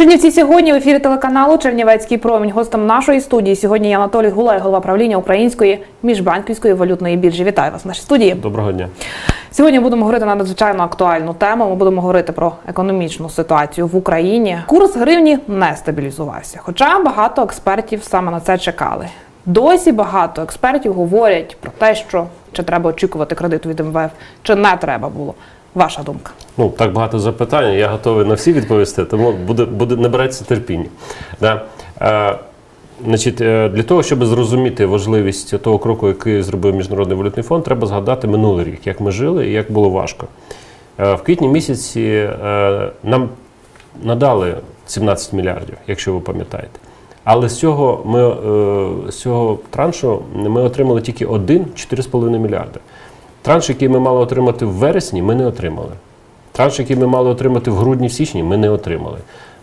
Чернівці сьогодні в ефірі телеканалу Чернівецький промінь. Гостем нашої студії сьогодні є Анатолій Гулай, голова правління Української міжбанківської валютної біржі. Вітаю вас в нашій студії. Доброго дня. Сьогодні будемо говорити на надзвичайно актуальну тему. Ми будемо говорити про економічну ситуацію в Україні. Курс гривні не стабілізувався, хоча багато експертів саме на це чекали. Досі багато експертів говорять про те, що чи треба очікувати кредиту від МВФ, чи не треба було. Ваша думка. Ну так багато запитань. Я готовий на всі відповісти, тому буде буде набиратися терпіння. Да. Е, значить, е, для того, щоб зрозуміти важливість того кроку, який зробив Міжнародний валютний фонд, треба згадати минулий рік, як ми жили і як було важко. Е, в квітні місяці е, нам надали 17 мільярдів, якщо ви пам'ятаєте. Але з цього ми е, з цього траншу ми отримали тільки один 4,5 мільярди. Транш, який ми мали отримати в вересні, ми не отримали. Транш, який ми мали отримати в грудні в січні, ми не отримали.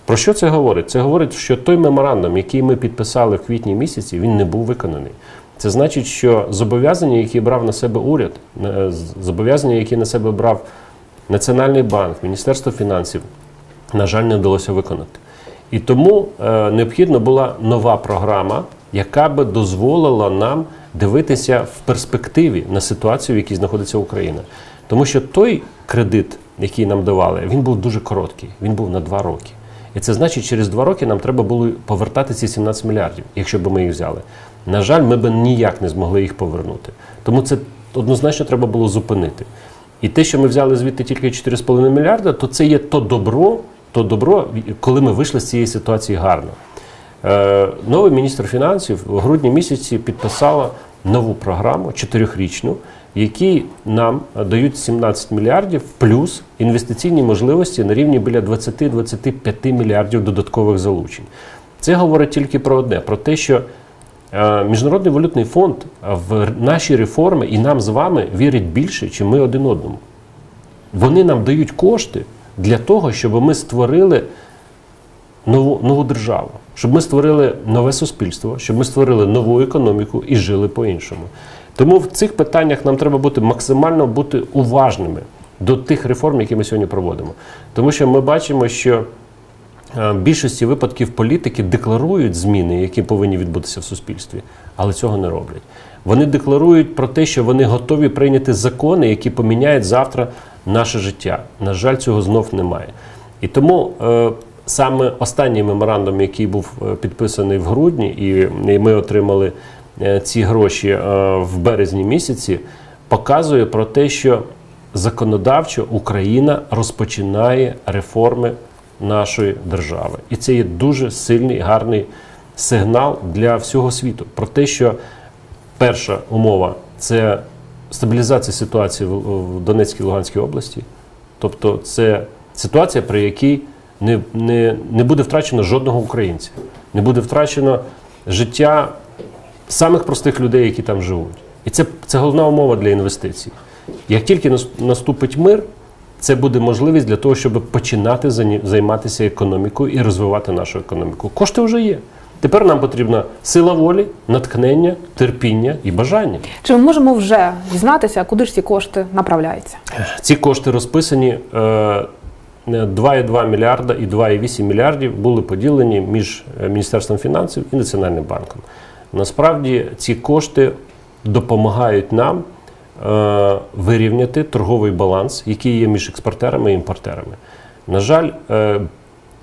Про що це говорить? Це говорить, що той меморандум, який ми підписали в квітні місяці, він не був виконаний. Це значить, що зобов'язання, які брав на себе уряд, е, зобов'язання, які на себе брав Національний банк, Міністерство фінансів, на жаль, не вдалося виконати. І тому е, необхідна була нова програма, яка би дозволила нам дивитися в перспективі на ситуацію, в якій знаходиться Україна. Тому що той кредит, який нам давали, він був дуже короткий, він був на два роки. І це значить, через два роки нам треба було повертати ці 17 мільярдів, якщо б ми їх взяли. На жаль, ми б ніяк не змогли їх повернути. Тому це однозначно треба було зупинити. І те, що ми взяли звідти тільки 4,5 мільярда, то це є то добро, то добро, коли ми вийшли з цієї ситуації гарно. Е, новий міністр фінансів в грудні місяці підписала нову програму чотирьохрічну, які нам дають 17 мільярдів плюс інвестиційні можливості на рівні біля 20-25 мільярдів додаткових залучень. Це говорить тільки про одне: про те, що е, Міжнародний валютний фонд в наші реформи і нам з вами вірить більше, ніж ми один одному. Вони нам дають кошти для того, щоб ми створили нову, нову державу, щоб ми створили нове суспільство, щоб ми створили нову економіку і жили по-іншому. Тому в цих питаннях нам треба бути максимально бути уважними до тих реформ, які ми сьогодні проводимо. Тому що ми бачимо, що е, в більшості випадків політики декларують зміни, які повинні відбутися в суспільстві, але цього не роблять. Вони декларують про те, що вони готові прийняти закони, які поміняють завтра наше життя. На жаль, цього знов немає. І тому е, саме останній меморандум, який був е, підписаний в грудні, і ми отримали е, ці гроші е, в березні місяці, показує про те, що законодавчо Україна розпочинає реформи нашої держави. І це є дуже сильний гарний сигнал для всього світу про те, що перша умова це стабілізація ситуації в Донецькій і Луганській області. Тобто, це ситуація, при якій не, не, не буде втрачено жодного українця, не буде втрачено життя самих простих людей, які там живуть. І це, це головна умова для інвестицій. Як тільки наступить мир, це буде можливість для того, щоб починати займатися економікою і розвивати нашу економіку. Кошти вже є. Тепер нам потрібна сила волі, натхнення, терпіння і бажання. Чи ми можемо вже дізнатися, куди ж ці кошти направляються? Ці кошти розписані. 2,2 мільярда і 2,8 мільярдів були поділені між е, Міністерством фінансів і Національним банком. Насправді ці кошти допомагають нам е, вирівняти торговий баланс, який є між експортерами і імпортерами. На жаль, е,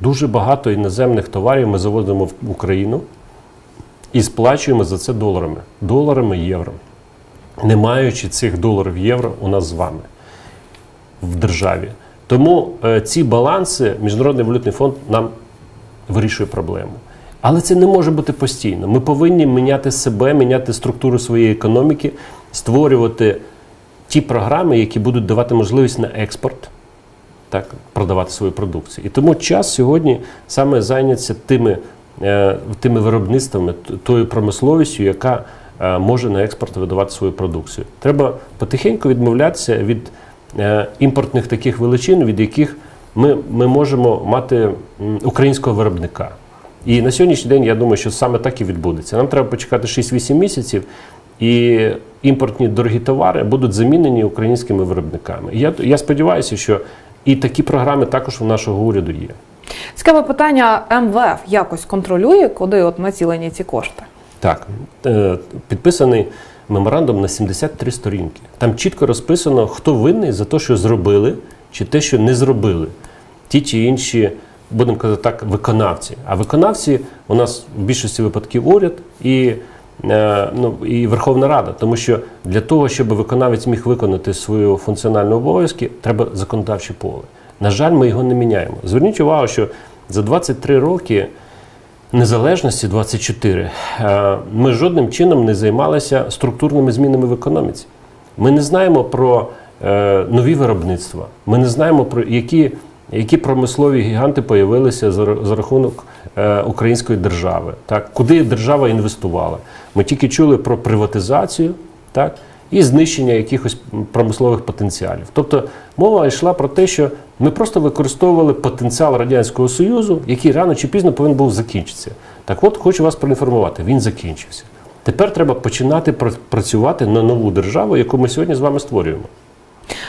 дуже багато іноземних товарів ми завозимо в Україну і сплачуємо за це доларами, доларами євро. Не маючи цих доларів євро у нас з вами в державі. Тому е, ці баланси Міжнародний валютний фонд нам вирішує проблему. Але це не може бути постійно. Ми повинні міняти себе, міняти структуру своєї економіки, створювати ті програми, які будуть давати можливість на експорт, так, продавати свою продукцію. І тому час сьогодні саме зайнятися тими, е, тими виробництвами, тою промисловістю, яка е, може на експорт видавати свою продукцію. Треба потихеньку відмовлятися від. Е, імпортних таких величин, від яких ми, ми можемо мати українського виробника. І на сьогоднішній день я думаю, що саме так і відбудеться. Нам треба почекати 6-8 місяців, і імпортні дорогі товари будуть замінені українськими виробниками. Я, я сподіваюся, що І такі програми також у нашого уряду є. Цікаве питання МВФ якось контролює, куди от націлені ці кошти. Так, е, підписаний меморандум на 73 сторінки. Там чітко розписано, хто винний за те, що зробили, чи те, що не зробили. Ті чи інші, будемо казати так, виконавці. А виконавці у нас в більшості випадків уряд і, е, ну, і Верховна Рада. Тому що для того, щоб виконавець міг виконати свою функціональну обов'язки, треба законодавче поле. На жаль, ми його не міняємо. Зверніть увагу, що за 23 роки незалежності 24, е, ми жодним чином не займалися структурними змінами в економіці. Ми не знаємо про е, нові виробництва. Ми не знаємо про які, які промислові гіганти появилися за, рахунок е, української держави. Так, куди держава інвестувала? Ми тільки чули про приватизацію, так. І знищення якихось промислових потенціалів. Тобто мова йшла про те, що ми просто використовували потенціал Радянського Союзу, який рано чи пізно повинен був закінчитися. Так от хочу вас проінформувати, він закінчився. Тепер треба починати працювати на нову державу, яку ми сьогодні з вами створюємо.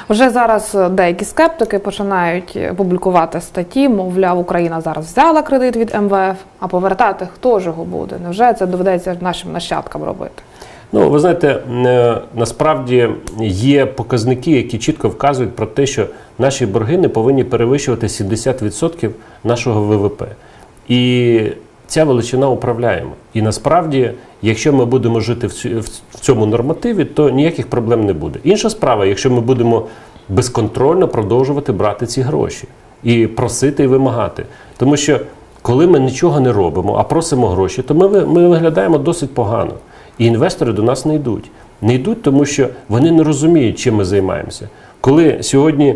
Вже зараз деякі скептики починають публікувати статті, мовляв, Україна зараз взяла кредит від МВФ, а повертати хто ж його буде? Невже це доведеться нашим нащадкам робити? Ну, ви знаєте, е, насправді є показники, які чітко вказують про те, що наші борги не повинні перевищувати 70% нашого ВВП. І ця величина управляємо. І насправді, якщо ми будемо жити в цьому нормативі, то ніяких проблем не буде. Інша справа, якщо ми будемо безконтрольно продовжувати брати ці гроші і просити і вимагати. Тому що коли ми нічого не робимо, а просимо гроші, то ми, ми виглядаємо досить погано. І інвестори до нас не йдуть. Не йдуть, тому що вони не розуміють, чим ми займаємося. Коли сьогодні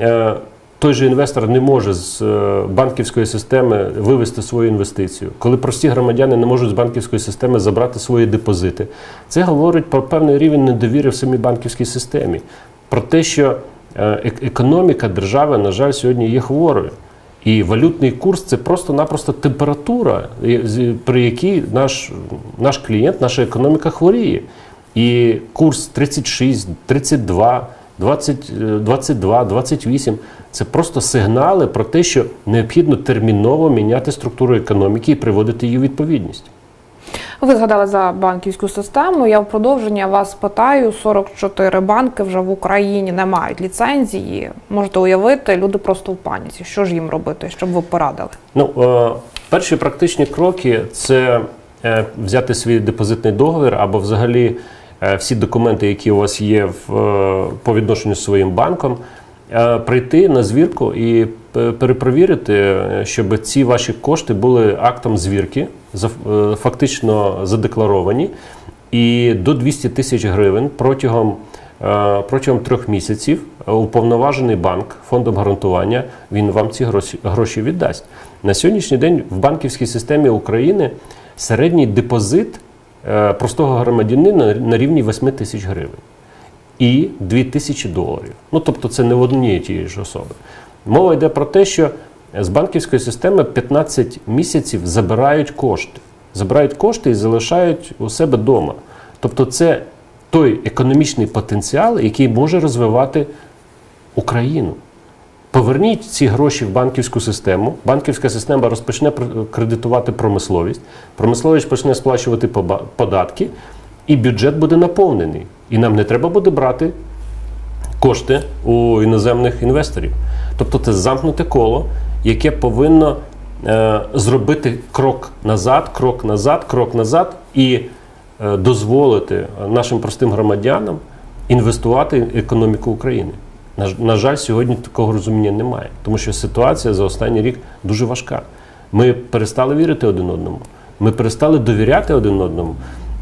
е, той же інвестор не може з е, банківської системи вивести свою інвестицію, коли прості громадяни не можуть з банківської системи забрати свої депозити, це говорить про певний рівень недовіри в самій банківській системі, про те, що е, економіка держави, на жаль, сьогодні є хворою. І валютний курс це просто-напросто температура, при якій наш, наш клієнт, наша економіка хворіє. І курс 36, 32, 20, е, 22, 28 це просто сигнали про те, що необхідно терміново міняти структуру економіки і приводити її у відповідність. Ви згадали за банківську систему. Я в продовження вас питаю: 44 банки вже в Україні не мають ліцензії. Можете уявити, люди просто в паніці. Що ж їм робити, щоб ви порадили? Ну, е, перші практичні кроки це е, взяти свій депозитний договір або взагалі е, всі документи, які у вас є в, по відношенню з своїм банком, прийти на звірку і перепровірити, е, щоб ці ваші кошти були актом звірки, е, фактично задекларовані, і до 200 тисяч гривень протягом Е, Протягом трьох місяців е, уповноважений банк фондом гарантування він вам ці гроші, віддасть. На сьогоднішній день в банківській системі України середній депозит е, простого громадянина на рівні 8 тисяч гривень і 2 тисячі доларів. Ну тобто це не в однієї тієї ж особи. Мова йде про те, що з банківської системи 15 місяців забирають кошти. Забирають кошти і залишають у себе вдома. Тобто, це той економічний потенціал, який може розвивати Україну. Поверніть ці гроші в банківську систему. Банківська система розпочне кредитувати промисловість. Промисловість почне сплачувати податки, і бюджет буде наповнений. І нам не треба буде брати кошти у іноземних інвесторів. Тобто це замкнуте коло, яке повинно е, зробити крок назад, крок назад, крок назад і е, дозволити нашим простим громадянам інвестувати в економіку України. На, на жаль, сьогодні такого розуміння немає, тому що ситуація за останній рік дуже важка. Ми перестали вірити один одному, ми перестали довіряти один одному.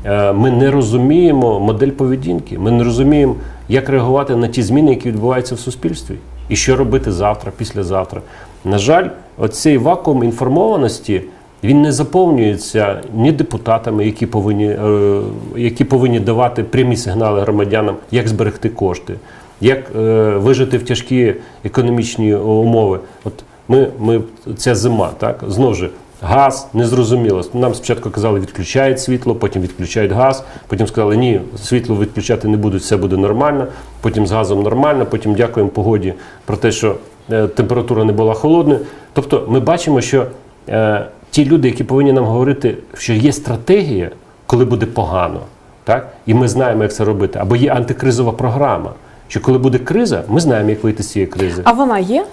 Е, Ми не розуміємо модель поведінки, ми не розуміємо, як реагувати на ті зміни, які відбуваються в суспільстві, і що робити завтра, післязавтра. На жаль, оцей вакуум інформованості він не заповнюється ні депутатами, які повинні, е, які повинні давати прямі сигнали громадянам, як зберегти кошти, як е, вижити в тяжкі економічні умови. От ми, ми ця зима, так знову ж. Газ незрозуміло. Нам спочатку казали, відключають світло, потім відключають газ. Потім сказали, ні, світло відключати не будуть, все буде нормально. Потім з газом нормально. Потім дякуємо погоді про те, що е, температура не була холодною. Тобто ми бачимо, що е, ті люди, які повинні нам говорити, що є стратегія, коли буде погано, так? і ми знаємо, як це робити, або є антикризова програма. Що коли буде криза, ми знаємо, як вийти з цієї кризи. А вона є?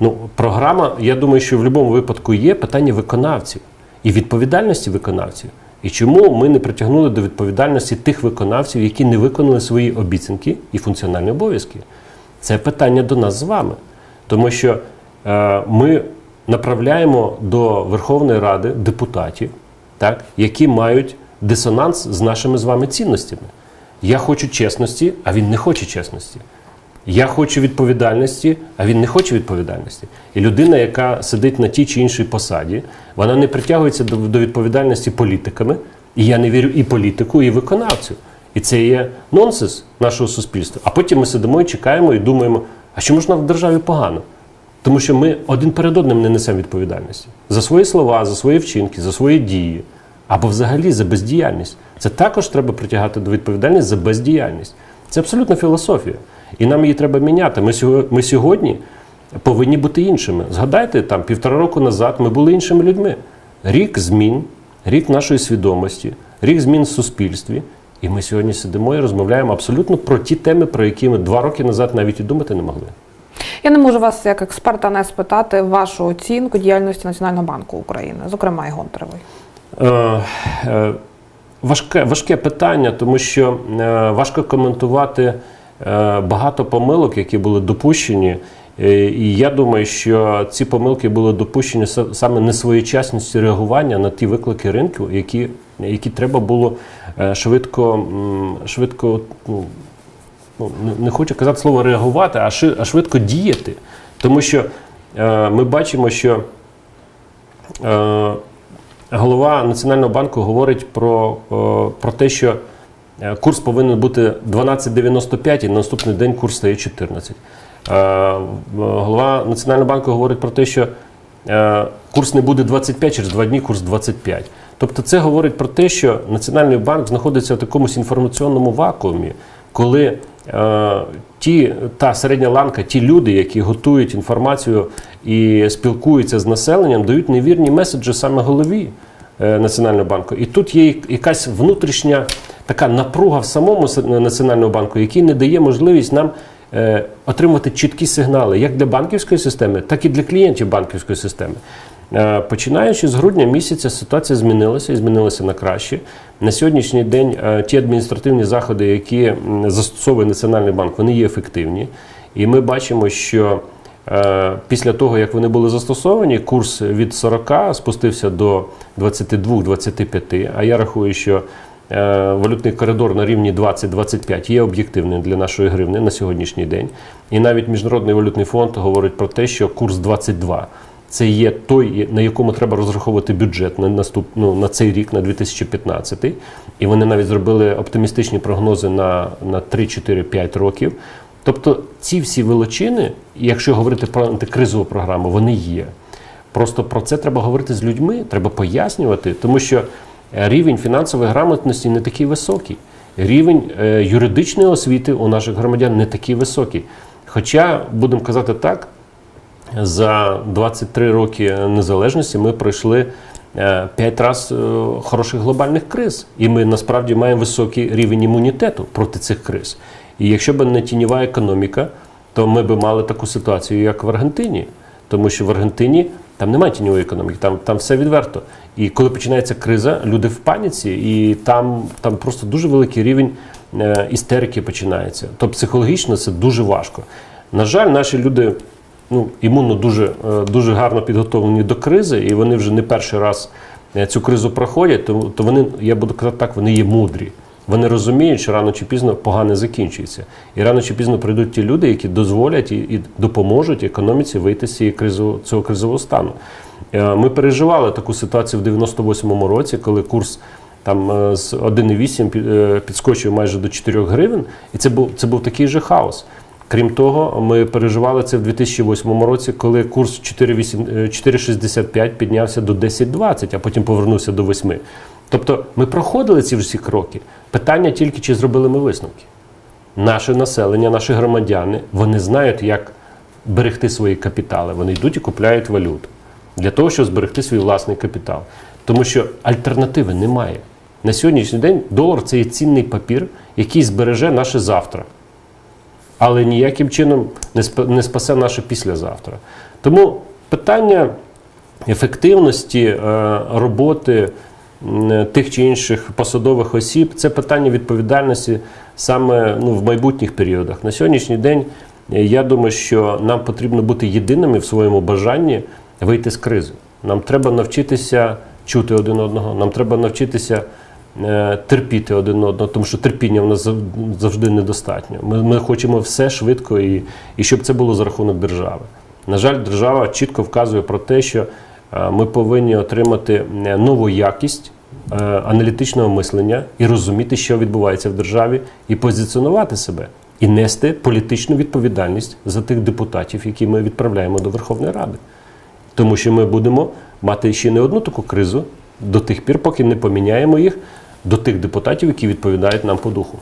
Ну, програма, я думаю, що в будь-якому випадку є питання виконавців і відповідальності виконавців. І чому ми не притягнули до відповідальності тих виконавців, які не виконали свої обіцянки і функціональні обов'язки? Це питання до нас з вами. Тому що е, ми направляємо до Верховної Ради депутатів, так, які мають дисонанс з нашими з вами цінностями. Я хочу чесності, а він не хоче чесності. Я хочу відповідальності, а він не хоче відповідальності. І людина, яка сидить на тій чи іншій посаді, вона не притягується до, відповідальності політиками. І я не вірю і політику, і виконавцю. І це є нонсенс нашого суспільства. А потім ми сидимо і чекаємо і думаємо, а чому ж нам в державі погано? Тому що ми один перед одним не несемо відповідальності за свої слова, за свої вчинки, за свої дії або взагалі за бездіяльність. Це також треба притягати до відповідальності за бездіяльність. Це абсолютно філософія. І нам її треба міняти. Ми сьогодні, ми сьогодні повинні бути іншими. Згадайте, там півтора року назад ми були іншими людьми. Рік змін, рік нашої свідомості, рік змін в суспільстві. І ми сьогодні сидимо і розмовляємо абсолютно про ті теми, про які ми два роки назад навіть і думати не могли. Я не можу вас як експерта не спитати вашу оцінку діяльності Національного банку України, зокрема і Гонтаревої. Важке, важке питання, тому що е, важко коментувати е, багато помилок, які були допущені. Е, І я думаю, що ці помилки були допущені са- саме несвоєчасністю реагування на ті виклики ринку, які, які треба було швидко, швидко ну, ну, не- хочу казати слово реагувати, а швидко діяти. Тому що ми бачимо, що голова Національного банку говорить про, е, про те, що е, курс повинен бути 12,95 і на наступний день курс стає 14. Е, Голова Національного банку говорить про те, що курс не буде 25, через два дні курс 25. Тобто це говорить про те, що Національний банк знаходиться в такомусь інформаційному вакуумі, коли ті, та середня ланка, ті люди, які готують інформацію і спілкуються з населенням, дають невірні меседжі саме голові е, Національного банку. І тут є якась внутрішня така напруга в самому Національного банку, який не дає можливість нам е, отримати чіткі сигнали як для банківської системи, так і для клієнтів банківської системи. Е, Починаючи з грудня місяця, ситуація змінилася і змінилася на краще. На сьогоднішній день е, ті адміністративні заходи, які застосовує Національний банк, вони є ефективні. І ми бачимо, що е, після того, як вони були застосовані, курс від 40 спустився до 22-25. А я рахую, що валютний коридор на рівні 20-25 є об'єктивним для нашої гривни на сьогоднішній день. І навіть Міжнародний валютний фонд говорить про те, що курс 22 це є той, на якому треба розраховувати бюджет на наступ, ну, на цей рік, на 2015. І вони навіть зробили оптимістичні прогнози на, на 3-4-5 років. Тобто ці всі величини, якщо говорити про антикризову програму, вони є. Просто про це треба говорити з людьми, треба пояснювати, тому що е, рівень фінансової грамотності не такий високий. Рівень е, юридичної освіти у наших громадян не такий високий. Хоча, будемо казати так, за 23 роки незалежності ми пройшли 5 разів хороших глобальних криз. І ми насправді маємо високий рівень імунітету проти цих криз. І якщо б не тіньова економіка, то ми б мали таку ситуацію, як в Аргентині. Тому що в Аргентині там немає тіньової економіки, там, там все відверто. І коли починається криза, люди в паніці, і там, там просто дуже великий рівень е, істерики починається. Тобто психологічно це дуже важко. На жаль, наші люди ну, імунно дуже, е, дуже гарно підготовлені до кризи, і вони вже не перший раз е, цю кризу проходять, то, то вони, я буду казати так, вони є мудрі. Вони розуміють, що рано чи пізно погане закінчується. І рано чи пізно прийдуть ті люди, які дозволять і, і допоможуть економіці вийти з цієї кризового, цього кризового стану. Е, Ми переживали таку ситуацію в 98-му році, коли курс там з 1,8 під- е, підскочив майже до 4 гривень, і це був, це був такий же хаос. Крім того, ми переживали це в 2008 році, коли курс 4,8 е, 4,65 піднявся до 10,20, а потім повернувся до 8. Тобто ми проходили ці всі кроки. Питання тільки, чи зробили ми висновки. Наше населення, наші громадяни, вони знають, як берегти свої капітали. Вони йдуть і купляють валюту для того, щоб зберегти свій власний капітал. Тому що альтернативи немає. На сьогоднішній день долар це є цінний папір, який збереже наше завтра але ніяким чином не спасе наше післязавтра. Тому питання ефективності е, роботи тих чи інших посадових осіб це питання відповідальності саме ну, в майбутніх періодах. На сьогоднішній день е, я думаю, що нам потрібно бути єдиними в своєму бажанні вийти з кризи. Нам треба навчитися чути один одного, нам треба навчитися терпіти один одного, тому що терпіння в нас завжди недостатньо. Ми, ми хочемо все швидко і, і щоб це було за рахунок держави. На жаль, держава чітко вказує про те, що е, ми повинні отримати е, нову якість е, аналітичного мислення і розуміти, що відбувається в державі, і позиціонувати себе, і нести політичну відповідальність за тих депутатів, які ми відправляємо до Верховної Ради. Тому що ми будемо мати ще не одну таку кризу до тих пір, поки не поміняємо їх до тих депутатів, які відповідають нам по духу.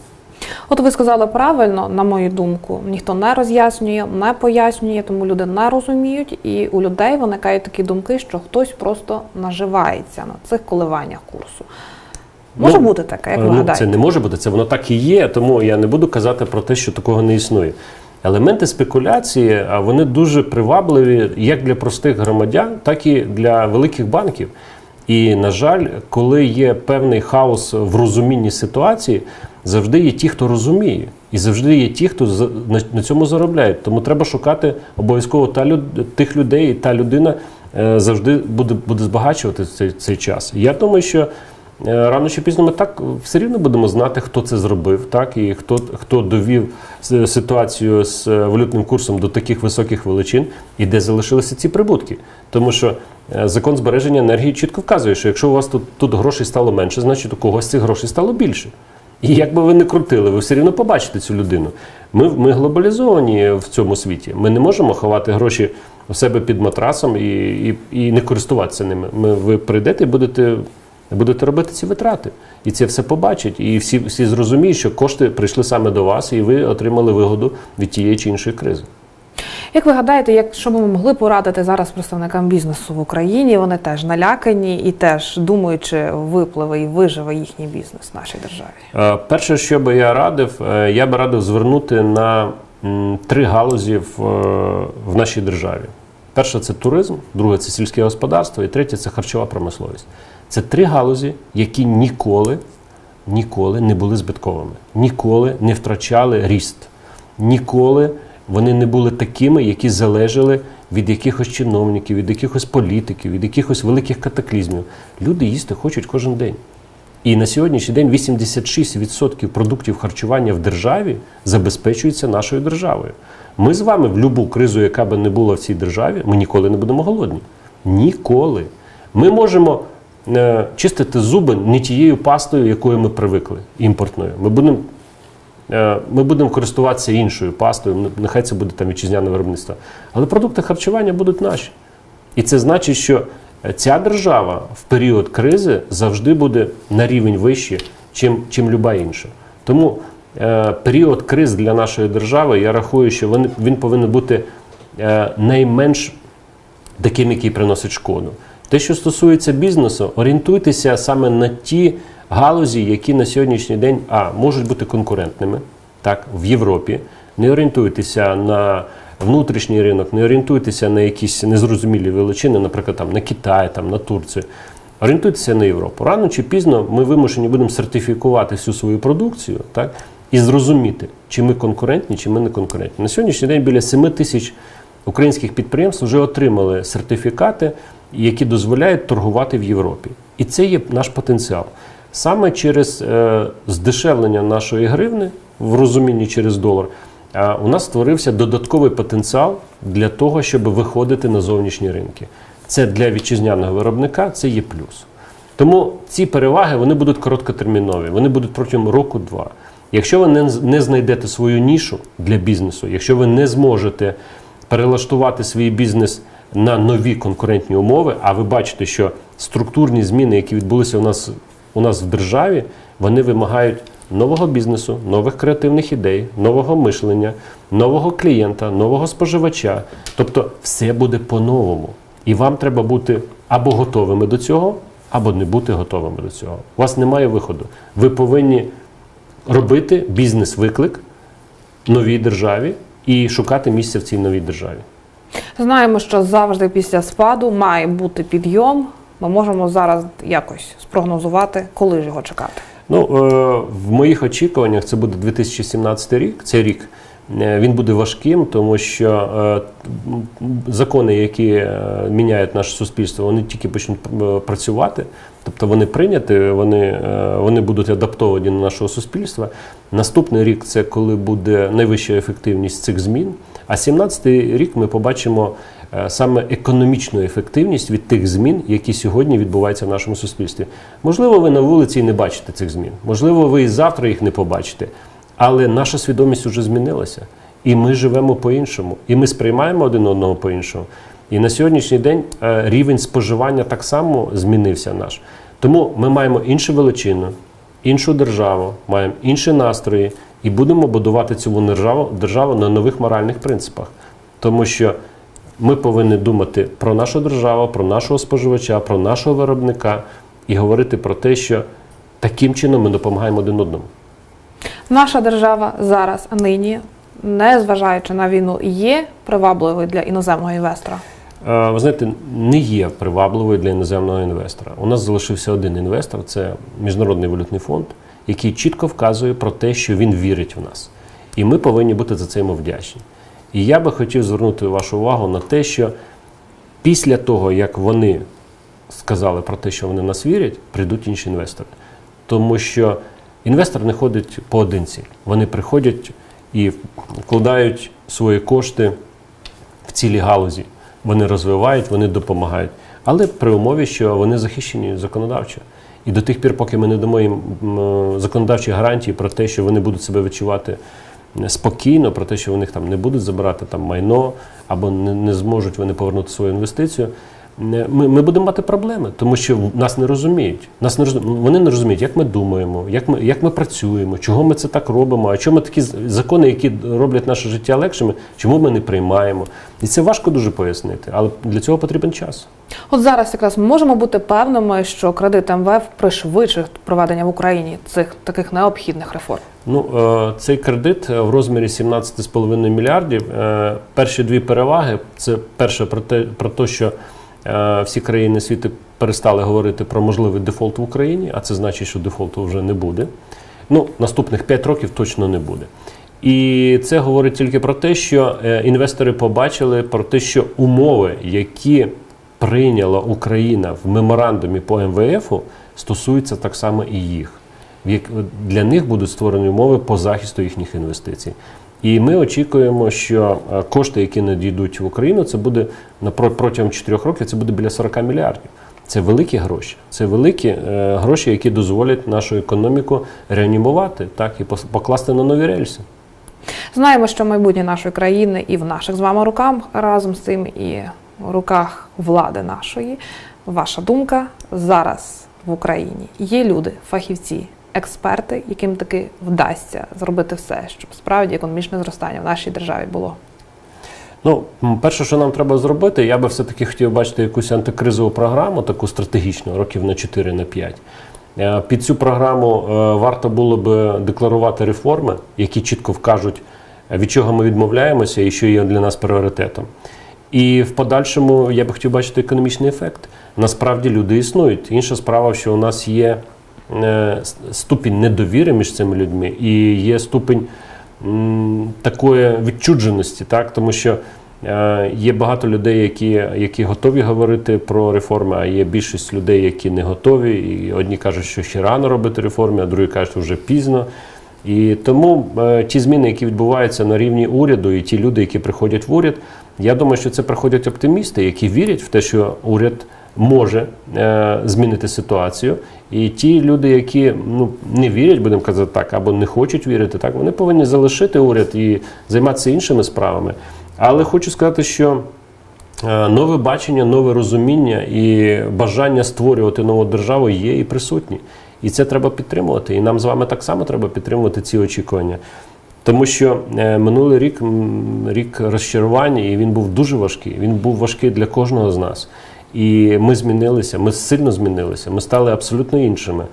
От ви сказали правильно, на мою думку, ніхто не роз'яснює, не пояснює, тому люди не розуміють, і у людей виникають такі думки, що хтось просто наживається на цих коливаннях курсу. Може Ну, бути таке, як ви Ну, гадаєте? Це не може бути, це воно так і є, тому я не буду казати про те, що такого не існує. Елементи спекуляції, вони дуже привабливі як для простих громадян, так і для великих банків. І, на жаль, коли є певний хаос в розумінні ситуації, завжди є ті, хто розуміє, і завжди є ті, хто на- цьому заробляють. Тому треба шукати обов'язково та люд, тих людей, і та людина е, завжди буде, буде збагачувати цей, цей час. Я думаю, що Рано чи пізно ми так все рівно будемо знати, хто це зробив, так і хто, хто довів ситуацію з е, валютним курсом до таких високих величин і де залишилися ці прибутки. Тому що е, закон збереження енергії чітко вказує, що якщо у вас тут, тут грошей стало менше, значить у когось цих грошей стало більше. І як би ви не крутили, ви все рівно побачите цю людину. Ми, ми глобалізовані в цьому світі. Ми не можемо ховати гроші у себе під матрасом і, і, і не користуватися ними. Ми, ви прийдете і будете будете робити ці витрати. І це все побачать. І всі, всі зрозуміють, що кошти прийшли саме до вас, і ви отримали вигоду від тієї чи іншої кризи. Як ви гадаєте, якщо ми могли порадити зараз представникам бізнесу в Україні, вони теж налякані і теж думають, чи випливе і виживе їхній бізнес в нашій державі? Е, Перше, що би я радив, е, я би радив звернути на три галузі в, е, в нашій державі. Перше це туризм, друге це сільське господарство, і третє це харчова промисловість. Це три галузі, які ніколи, ніколи не були збитковими, ніколи не втрачали ріст, ніколи вони не були такими, які залежали від якихось чиновників, від якихось політиків, від якихось великих катаклізмів. Люди їсти хочуть кожен день. І на сьогоднішній день 86% продуктів харчування в державі забезпечується нашою державою. Ми з вами в будь-яку кризу, яка би не була в цій державі, ми ніколи не будемо голодні. Ніколи. Ми можемо чистити зуби не тією пастою, якою ми привикли, імпортною. Ми будемо Е, Ми будемо користуватися іншою пастою, нехай це буде там вітчизняне виробництво. Але продукти харчування будуть наші. І це значить, що ця держава в період кризи завжди буде на рівень вище, чим, чим люба інша. Тому е, період криз для нашої держави, я рахую, що він, він повинен бути е, найменш таким, який приносить шкоду. Те, що стосується бізнесу, орієнтуйтеся саме на ті галузі, які на сьогоднішній день а, можуть бути конкурентними так, в Європі. Не орієнтуйтеся на внутрішній ринок, не орієнтуйтеся на якісь незрозумілі величини, наприклад, там, на Китай, там, на Турцію. Орієнтуйтеся на Європу. Рано чи пізно ми вимушені будемо сертифікувати всю свою продукцію так, і зрозуміти, чи ми конкурентні, чи ми не конкурентні. На сьогоднішній день біля 7 тисяч українських підприємств вже отримали сертифікати, які дозволяють торгувати в Європі. І це є наш потенціал. Саме через е, здешевлення нашої гривни, в розумінні через долар, е, у нас створився додатковий потенціал для того, щоб виходити на зовнішні ринки. Це для вітчизняного виробника це є плюс. Тому ці переваги вони будуть короткотермінові, вони будуть протягом року-два. Якщо ви не, не знайдете свою нішу для бізнесу, якщо ви не зможете перелаштувати свій бізнес на нові конкурентні умови, а ви бачите, що структурні зміни, які відбулися у нас, у нас в державі, вони вимагають нового бізнесу, нових креативних ідей, нового мишлення, нового клієнта, нового споживача. Тобто все буде по-новому. І вам треба бути або готовими до цього, або не бути готовими до цього. У вас немає виходу. Ви повинні робити бізнес-виклик новій державі і шукати місце в цій новій державі. Знаємо, що завжди після спаду має бути підйом. Ми можемо зараз якось спрогнозувати, коли ж його чекати. Ну, е, в моїх очікуваннях це буде 2017 рік. Цей рік він буде важким, тому що е, закони, які е, міняють наше суспільство, вони тільки почнуть е, працювати. Тобто вони прийняті, вони, е, вони будуть адаптовані до нашого суспільства. Наступний рік це коли буде найвища ефективність цих змін. А 17 рік ми побачимо е, саме економічну ефективність від тих змін, які сьогодні відбуваються в нашому суспільстві. Можливо, ви на вулиці і не бачите цих змін. Можливо, ви і завтра їх не побачите. Але наша свідомість вже змінилася. І ми живемо по-іншому. І ми сприймаємо один одного по-іншому. І на сьогоднішній день е, рівень споживання так само змінився наш. Тому ми маємо іншу величину, іншу державу, маємо інші настрої і будемо будувати цю державу, державу на нових моральних принципах. Тому що ми повинні думати про нашу державу, про нашого споживача, про нашого виробника і говорити про те, що таким чином ми допомагаємо один одному. Наша держава зараз, нині, не зважаючи на війну, є привабливою для іноземного інвестора. Е, Ви знаєте, не є привабливою для іноземного інвестора. У нас залишився один інвестор це Міжнародний валютний фонд, який чітко вказує про те, що він вірить в нас. І ми повинні бути за це йому вдячні. І я би хотів звернути вашу увагу на те, що після того, як вони сказали про те, що вони нас вірять, прийдуть інші інвестори. Тому що інвестор не ходить поодинці. Вони приходять і вкладають свої кошти в цілі галузі. Вони розвивають, вони допомагають. Але при умові, що вони захищені законодавчо. І до тих пір, поки ми не дамо їм законодавчі гарантії про те, що вони будуть себе відчувати спокійно, про те, що у них там не будуть забирати там майно або не, не зможуть вони повернути свою інвестицію. Ми, ми будемо мати проблеми, тому що нас не розуміють. Нас не розуміють. Вони не розуміють, як ми думаємо, як ми, як ми працюємо, чого ми це так робимо, а чому такі закони, які роблять наше життя легшими, чому ми не приймаємо. І це важко дуже пояснити, але для цього потрібен час. От зараз якраз ми можемо бути певними, що кредит МВФ пришвидшить проведення в Україні цих таких необхідних реформ. Ну, е, цей кредит е, в розмірі 17,5 мільярдів. е, Перші дві переваги це перше про те, про те, що всі країни світу перестали говорити про можливий дефолт в Україні, а це значить, що дефолту вже не буде. Ну, наступних 5 років точно не буде. І це говорить тільки про те, що е, інвестори побачили про те, що умови, які прийняла Україна в меморандумі по МВФу, стосуються так само і їх. Для них будуть створені умови по захисту їхніх інвестицій. І ми очікуємо, що е, кошти, які надійдуть в Україну, це буде на протягом 4 років, це буде біля 40 мільярдів. Це великі гроші. Це великі е, гроші, які дозволять нашу економіку реанімувати так і покласти на нові рельси. Знаємо, що майбутнє нашої країни і в наших з вами руках разом з цим, і в руках влади нашої. Ваша думка зараз в Україні є люди, фахівці, експерти, яким таки вдасться зробити все, щоб справді економічне зростання в нашій державі було. Ну, перше, що нам треба зробити, я би все-таки хотів бачити якусь антикризову програму, таку стратегічну, років на 4 на 5. Е, Під цю програму е, варто було б декларувати реформи, які чітко вкажуть, е, від чого ми відмовляємося і що є для нас пріоритетом. І в подальшому я би хотів бачити економічний ефект. Насправді люди існують. Інша справа, що у нас є ступінь недовіри між цими людьми і є ступінь такої відчудженості, так? тому що е, є багато людей, які, які готові говорити про реформи, а є більшість людей, які не готові. І одні кажуть, що ще рано робити реформи, а другі кажуть, що вже пізно. І тому е, ті зміни, які відбуваються на рівні уряду, і ті люди, які приходять в уряд, я думаю, що це приходять оптимісти, які вірять в те, що уряд може е, змінити ситуацію. І ті люди, які ну не вірять, будемо казати так, або не хочуть вірити, так вони повинні залишити уряд і займатися іншими справами. Але хочу сказати, що е, нове бачення, нове розуміння і бажання створювати нову державу є і присутні. І це треба підтримувати. І нам з вами так само треба підтримувати ці очікування. Тому що е, минулий рік рік розчарування, і він був дуже важкий. Він був важкий для кожного з нас. І ми змінилися, ми сильно змінилися, ми стали абсолютно іншими.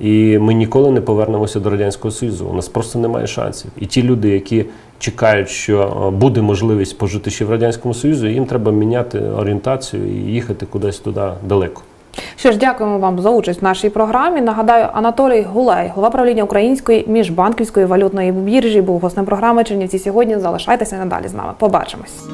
І ми ніколи не повернемося до радянського союзу. У нас просто немає шансів. І ті люди, які чекають, що е, буде можливість пожити ще в радянському союзі, їм треба міняти орієнтацію і їхати кудись туди далеко. Що ж, дякуємо вам за участь в нашій програмі. Нагадаю, Анатолій Гулей, голова правління Української міжбанківської валютної біржі, був гостем програми Чернівці сьогодні. Залишайтеся надалі з нами. Побачимось.